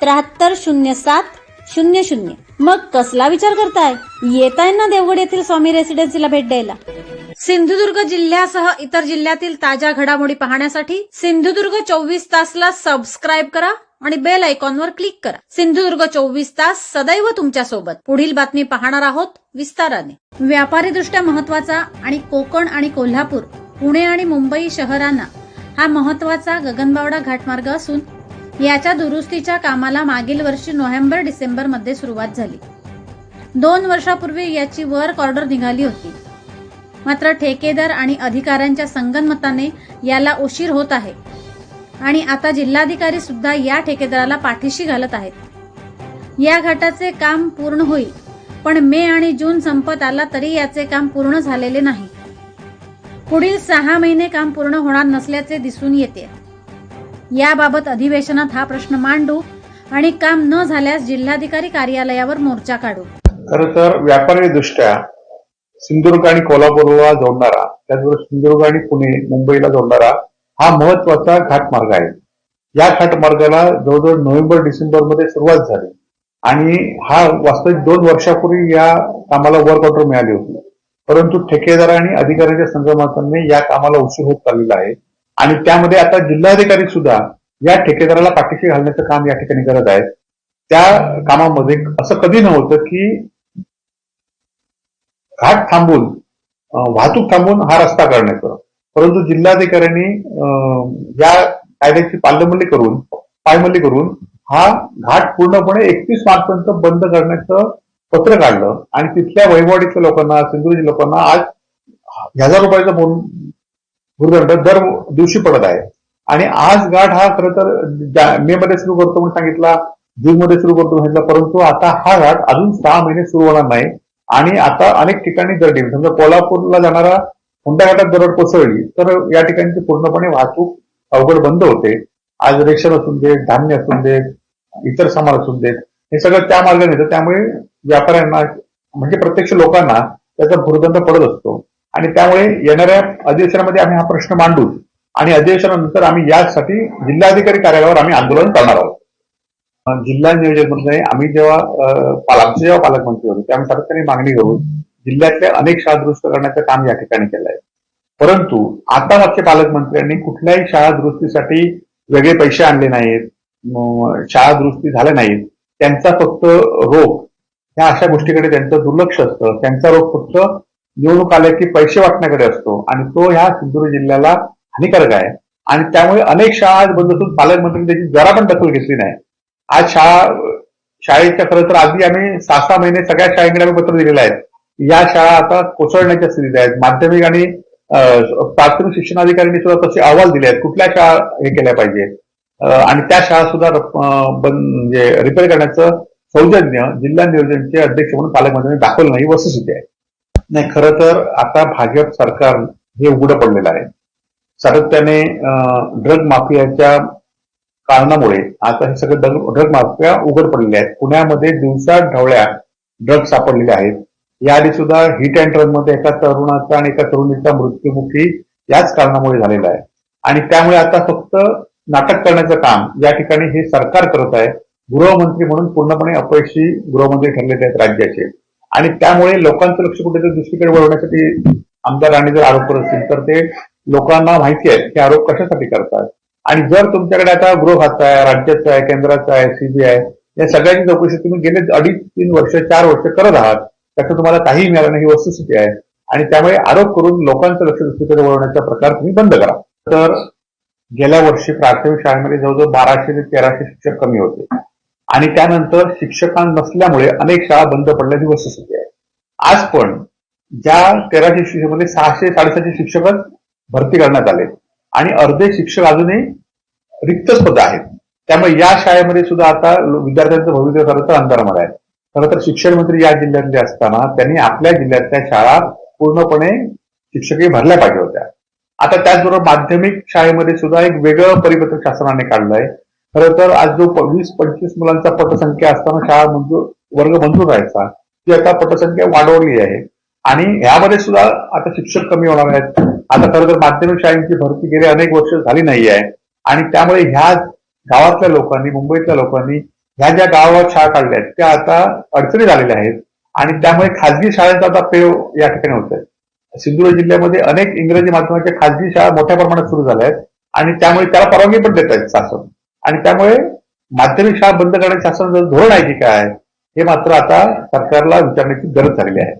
त्र्याहत्तर शून्य सात शून्य शून्य. मग कसला विचार करताय? येताय ना देवगड येथील स्वामी रेसिडेन्सीला भेट द्यायला. सिंधुदुर्ग जिल्ह्यासह इतर जिल्ह्यातील ताज्या घडामोडी पाहण्यासाठी सिंधुदुर्ग चोवीस तासला सबस्क्राईब करा आणि बेल आयकॉनवर क्लिक करा. सिंधुदुर्ग चोवीस तास सदैव तुमच्यासोबत पुढील बातमी पाहणार आहोत विस्ताराने. व्यापारीदृष्ट्या महत्त्वाचा आणि कोकण आणि कोल्हापूर पुणे आणि मुंबई शहरांना हा महत्त्वाचा गगनबावडा घाटमार्ग असून याच्या दुरुस्तीच्या कामाला मागील वर्षी नोव्हेंबर डिसेंबरमध्ये सुरुवात झाली. दोन वर्षापूर्वी याची वर्क ऑर्डर निघाली होती. मात्र ठेकेदार आणि अधिकाऱ्यांच्या संगनमताने याला उशीर होत आहे आणि आता जिल्हाधिकारी सुद्धा या ठेकेदाराला पाठीशी घालत आहेत. या घाटाचे काम पूर्ण होईल पण मे आणि जून संपत आला तरी याचे काम पूर्ण झालेले नाही. पुढील सहा महिने काम पूर्ण होणार नसल्याचे दिसून येते. याबाबत अधिवेशनात हा प्रश्न मांडू आणि काम न झाल्यास जिल्हाधिकारी कार्यालयावर मोर्चा काढू. खर तर व्यापारी दृष्ट्या सिंधुदुर्ग आणि कोल्हापूरला जोडणारा त्याचबरोबर सिंधुदुर्ग आणि पुणे मुंबईला जोडणारा हा महत्त्वाचा घाटमार्ग आहे. या घाटमार्गाला जवळजवळ नोव्हेंबर डिसेंबरमध्ये सुरुवात झाली आणि हा वास्तविक दोन वर्षापूर्वी या कामाला वर्क ऑर्डर मिळाली होती. परंतु ठेकेदार आणि अधिकाऱ्यांच्या संगमातांनी या कामाला उशीर होत चाललेला आहे. आणि त्यामध्ये आता जिल्हाधिकारी सुद्धा या ठेकेदाराला पाठीशी घालण्याचं काम या ठिकाणी करत आहेत. त्या कामामध्ये असं कधी नव्हतं की घाट थांबून वाहतूक थांबून हा रस्ता करण्याचं परंतु जिल्हाधिकाऱ्यांनी या कायद्याची पालमल्ली करून पायमल्ली करून हा घाट पूर्णपणे एकतीस मार्च पर्यंत बंद करण्याचं पत्र काढलं. आणि तिथल्या वैवाडीच्या लोकांना सिंधुदुर्ग लोकांना आज हजार रुपयाचा भूर्दंड दर दिवशी पडत आहे. आणि आज घाट हा खरं तर मे मध्ये सुरू करतो म्हणून सांगितला जून मध्ये सुरू करतो म्हटलं परंतु आता हा घाट अजून सहा महिने सुरू होणार नाही. आणि आता अनेक ठिकाणी दरडी समजा कोल्हापूरला जाणारा हुंडा घाटात दरड कोसळली तर या ठिकाणची पूर्णपणे वाहतूक अवघड बंद होते. आज रेशन असून देत धान्य असून देत इतर सामान असून देत हे सगळं त्या मार्गाने येतं. त्यामुळे व्यापाऱ्यांना म्हणजे प्रत्यक्ष लोकांना त्याचा भूर्दंड पडत असतो. आणि त्यामुळे येणाऱ्या अधिवेशनामध्ये आम्ही हा प्रश्न मांडू. आणि अधिवेशनानंतर आम्ही यासाठी जिल्हाधिकारी कार्यालयावर आम्ही आंदोलन करणार आहोत. जिल्हा नियोजन मंत्री आम्ही जेव्हा आमचे जेव्हा पालकमंत्री होते त्यामुळे सातत्याने मागणी करून जिल्ह्यातल्या अनेक शाळा दुरुस्त करण्याचं काम या ठिकाणी केलंय. परंतु आता मागच्या पालकमंत्र्यांनी कुठल्याही शाळा दुरुस्तीसाठी वेगळे पैसे आणले नाहीत शाळा दुरुस्ती झाल्या नाहीत. त्यांचा फक्त रोग ह्या अशा गोष्टीकडे त्यांचं दुर्लक्ष असतं. त्यांचा रोग फक्त निवडणूक आल्या की पैसे वाटण्याकडे असतो. आणि तो ह्या सिंधुदुर्ग जिल्ह्याला हानिकारक आहे. आणि त्यामुळे अनेक शाळा आज बंद असून पालकमंत्र्यांनी त्याची जरा पण दखल घेतली नाही. आज शाळा शाळेच्या खरं तर आधी आम्ही सहा सहा महिने सगळ्या शाळेकडे आम्ही पत्र दिलेलं आहे. या शाळा आता कोसळण्याच्या स्थितीत आहेत. माध्यमिक आणि प्राथमिक शिक्षणाधिकाऱ्यांनी सुद्धा तसे अहवाल दिले आहेत. कुठल्या शाळा हे केल्या पाहिजे? आणि त्या शाळा सुद्धा बंद म्हणजे रिपेअर करण्याचं सौजन्य जिल्हा नियोजनचे अध्यक्ष म्हणून पालकमंत्र्यांनी दाखवलं नाही. वस्तुस्थिती आहे. नाही खरं तर आता भाजप सरकार हे उघडं पडलेलं आहे. सातत्याने ड्रग माफियाच्या कारणामुळे आता हे सगळे ड्रग माफिया उघड पडलेले आहेत. पुण्यामध्ये दिवसा ढवळ्या ड्रग सापडलेले आहेत. याआधी सुद्धा हिट अँड रनमध्ये एका तरुणाचा आणि एका तरुणीचा मृत्युमुखी याच कारणामुळे झालेला आहे. आणि त्यामुळे आता फक्त नाटक करण्याचं काम या ठिकाणी हे सरकार करत आहे. गृहमंत्री म्हणून पूर्णपणे अपयशी गृहमंत्री ठरलेले आहेत राज्याचे. आणि त्यामुळे लोकांचं लक्ष कुठेतरी दुसरीकडे वळवण्यासाठी आमदार राणे जर आरोप करत असतील तर ते लोकांना माहिती आहे की आरोप कशासाठी करतात. आणि जर तुमच्याकडे आता गृह आहे राज्याचं आहे केंद्राचं आहे सीबीआय या सगळ्यांची चौकशी तुम्ही गेले अडीच तीन वर्ष चार वर्ष करत आहात त्याचं तुम्हाला काही मिळालं नाही ही वस्तुस्थिती आहे. आणि त्यामुळे आरोप करून लोकांचं लक्ष दुसरीकडे वळवण्याचा प्रकार तुम्ही बंद करा. तर गेल्या वर्षी प्राथमिक शाळेमध्ये जवळजवळ बाराशे ते तेराशे शिक्षक कमी होते. आणि त्यानंतर शिक्षकां नसल्यामुळे अनेक शाळा बंद पडल्याची दिवस आहे. आज पण ज्या तेराशे शिक्षकांमध्ये सहाशे साडेसहाशे शिक्षकच भरती करण्यात आले. आणि अर्धे शिक्षक अजूनही रिक्त पद आहेत. त्यामुळे या शाळेमध्ये सुद्धा आता विद्यार्थ्यांचं भविष्य खरं तर अंधारामध्ये आहे. खरं तर शिक्षण मंत्री या जिल्ह्यातले असताना त्यांनी आपल्या जिल्ह्यातल्या शाळा पूर्णपणे शिक्षकही भरल्या पाहिजे होत्या. आता त्याचबरोबर माध्यमिक शाळेमध्ये सुद्धा एक वेगळं परिपत्रक शासनाने काढलंय. खरं तर आज जो वीस पंचवीस मुलांचा पटसंख्या असताना शाळा मंजूर वर्ग मंजूर राहायचा ती आता पटसंख्या वाढवली आहे. आणि यामध्ये सुद्धा आता शिक्षक कमी होणार आहेत. आता खरं तर माध्यमिक शाळेची भरती गेली अनेक वर्ष झाली नाही आहे. आणि त्यामुळे ह्या गावातल्या लोकांनी मुंबईतल्या लोकांनी ह्या ज्या गावात शाळा काढल्या आहेत त्या आता अडचणी झालेल्या आहेत. आणि त्यामुळे खाजगी शाळेचा आता पेव या ठिकाणी होत आहे. सिंधुदुर्ग जिल्ह्यामध्ये अनेक इंग्रजी माध्यमाच्या खाजगी शाळा मोठ्या प्रमाणात सुरू झाल्या आहेत. आणि त्यामुळे त्याला परवानगी पण देत आहेत शासन आणि त्यामुळे माध्यमिक शाळा बंद करण्याचं शासनाचं धोरण आहे की काय हे मात्र आता सरकारला विचारण्याची गरज झालेली आहे.